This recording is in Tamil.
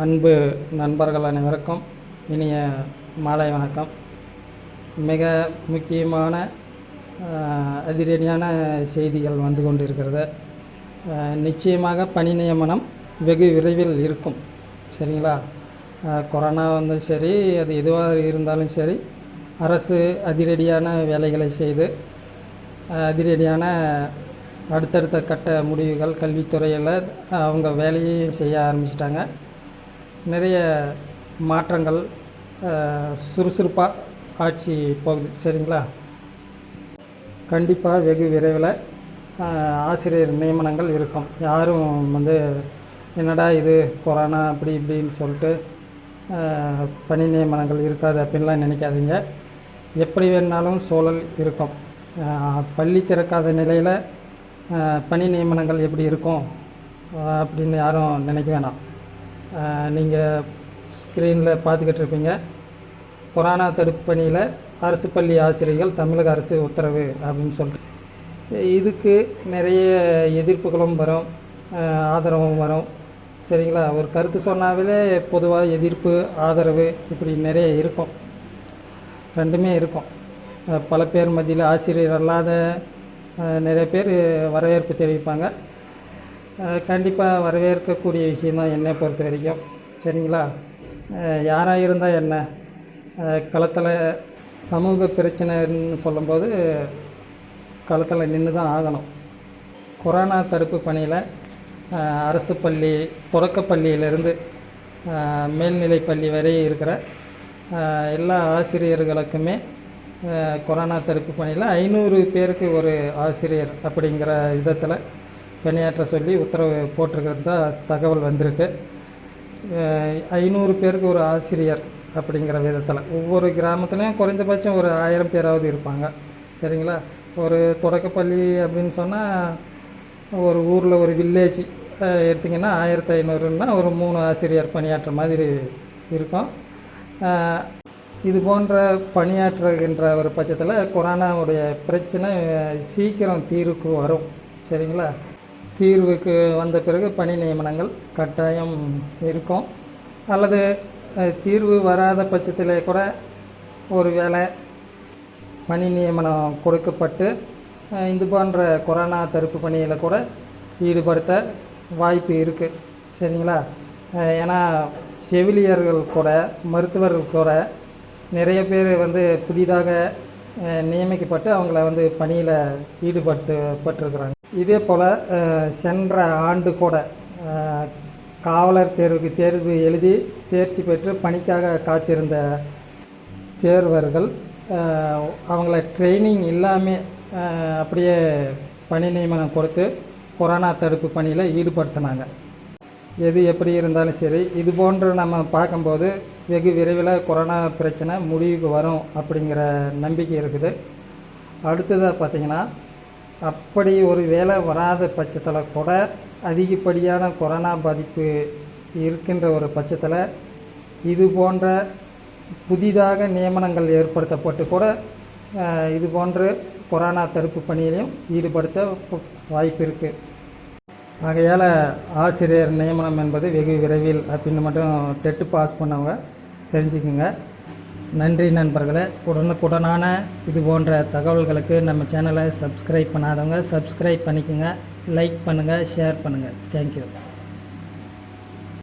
அன்பு நண்பர்கள் அனைவருக்கும் இனிய மாலை வணக்கம். மிக முக்கியமான அதிரடியான செய்திகள் வந்து கொண்டிருக்கிறது. நிச்சயமாக பணி நியமனம் வெகு விரைவில் இருக்கும். சரிங்களா? கொரோனா வந்து சரி அது எதுவாக இருந்தாலும் சரி அரசு அதிரடியான வேலைகளை செய்து அதிரடியான அடுத்தடுத்த கட்ட முடிவுகள் கல்வித்துறையில் அவங்க வேலையையும் செய்ய ஆரம்பிச்சிட்டாங்க. நிறைய மாற்றங்கள் சுறுசுறுப்பாக ஆட்சி போகுது. சரிங்களா? கண்டிப்பாக வெகு விரைவில் ஆசிரியர் நியமனங்கள் இருக்கும். யாரும் வந்து என்னடா இது கொரோனா அப்படி இப்படின்னு சொல்லிட்டு பணி நியமனங்கள் இருக்காது அப்படின்லாம் நினைக்காதீங்க. எப்படி வேணாலும் சூழல் இருக்கும். பள்ளி திறக்காத நிலையில் பணி நியமனங்கள் எப்படி இருக்கும் அப்படின்னு யாரும் நினைக்க வேணாம். நீங்கள் ஸ்க்ரீனில் பார்த்துக்கிட்டு இருப்பீங்க கொரோனா தடுப்பு பணியில் அரசு பள்ளி ஆசிரியர்கள் தமிழக அரசு உத்தரவு அப்படின்னு சொல்லிட்டு. இதுக்கு நிறைய எதிர்ப்புகளும் வரும் ஆதரவும் வரும். சரிங்களா? ஒரு கருத்து சொன்னாவே பொதுவாக எதிர்ப்பு ஆதரவு இப்படி நிறைய இருக்கும். ரெண்டுமே இருக்கும். பல பேர் மத்தியில் ஆசிரியர் அல்லாத நிறைய பேர் வரவேற்பு தெரிவிப்பாங்க. கண்டிப்பாக வரவேற்கக்கூடிய விஷயந்தான் என்னை பொறுத்த வரைக்கும். சரிங்களா? யாராக இருந்தால் என்ன? களத்தில் சமூக பிரச்சனைன்னு சொல்லும்போது களத்தில் நின்று தான் ஆகணும். கொரோனா தடுப்பு பணியில் அரசு பள்ளி தொடக்கப்பள்ளியிலிருந்து மேல்நிலை பள்ளி வரை இருக்கிற எல்லா ஆசிரியர்களுக்குமே கொரோனா தடுப்பு பணியில் ஐநூறு பேருக்கு ஒரு ஆசிரியர் அப்படிங்கிற விதத்தில் பணியாற்ற சொல்லி உத்தரவு போட்டிருக்கிறது தான் தகவல் வந்திருக்கு. ஐநூறு பேருக்கு ஒரு ஆசிரியர் அப்படிங்கிற விதத்தில். ஒவ்வொரு கிராமத்துலேயும் குறைந்தபட்சம் ஒரு ஆயிரம் பேராவது இருப்பாங்க. சரிங்களா? ஒரு தொடக்கப்பள்ளி அப்படின்னு சொன்னால் ஒரு ஊரில் ஒரு வில்லேஜ் எடுத்திங்கன்னா ஆயிரத்தி ஐநூறுன்னா ஒரு மூணு ஆசிரியர் பணியாற்ற மாதிரி இருக்கும். இது போன்ற பணியாற்றுகின்ற ஒரு பட்சத்தில் கொரோனாவுடைய பிரச்சனை சீக்கிரம் தீர்வுக்கு வரும். சரிங்களா? தீர்வுக்கு வந்த பிறகு பணி நியமனங்கள் கட்டாயம் இருக்கும். அல்லது தீர்வு வராத பட்சத்தில் கூட ஒரு வேளை பணி நியமனம் கொடுக்கப்பட்டு இது போன்ற கொரோனா தடுப்பு பணியில் கூட ஈடுபடுத்த வாய்ப்பு இருக்குது சரிங்களா? ஏன்னா செவிலியர்கள் கூட மருத்துவர்கள் கூட நிறைய பேர் வந்து புதிதாக நியமிக்கப்பட்டு அவங்கள வந்து பணியில் ஈடுபடுத்தப்பட்டிருக்கிறாங்க. இதே போல் சென்ற ஆண்டு கூட காவலர் தேர்வுக்கு தேர்வு எழுதி தேர்ச்சி பெற்று பணிக்காக காத்திருந்த தேர்வர்கள் அவங்கள ட்ரைனிங் இல்லாமல் அப்படியே பணி நியமனம் கொடுத்து கொரோனா தடுப்பு பணியில் ஈடுபடுத்தினாங்க. எது எப்படி இருந்தாலும் சரி இது போன்று நம்ம பார்க்கும்போது வெகு விரைவில் கொரோனா பிரச்சனை முடிவுக்கு வரும் அப்படிங்கிற நம்பிக்கை இருக்குது. அடுத்ததாக பார்த்திங்கன்னா அப்படி ஒரு வேலை வராத பட்சத்தில் கூட அதிகப்படியான கொரோனா பாதிப்பு இருக்கின்ற ஒரு பட்சத்தில் இது போன்ற புதிதாக நியமனங்கள் ஏற்படுத்தப்பட்டு கூட இது போன்று கொரோனா தடுப்பு பணியிலையும் ஈடுபடுத்த வாய்ப்பு இருக்குது ஆகையால் ஆசிரியர் நியமனம் என்பது வெகு விரைவில் அப்படின்னு மட்டும் டெட்டு பாஸ் பண்ணவங்க தெரிஞ்சுக்குங்க. நன்றி நண்பர்களே. உடனுக்குடனான இது போன்ற தகவல்களுக்கு நம்ம சேனலை சப்ஸ்கிரைப் பண்ணாதவங்க சப்ஸ்கிரைப் பண்ணிக்கோங்க லைக் பண்ணுங்கள் ஷேர் பண்ணுங்கள் தேங்க்யூ.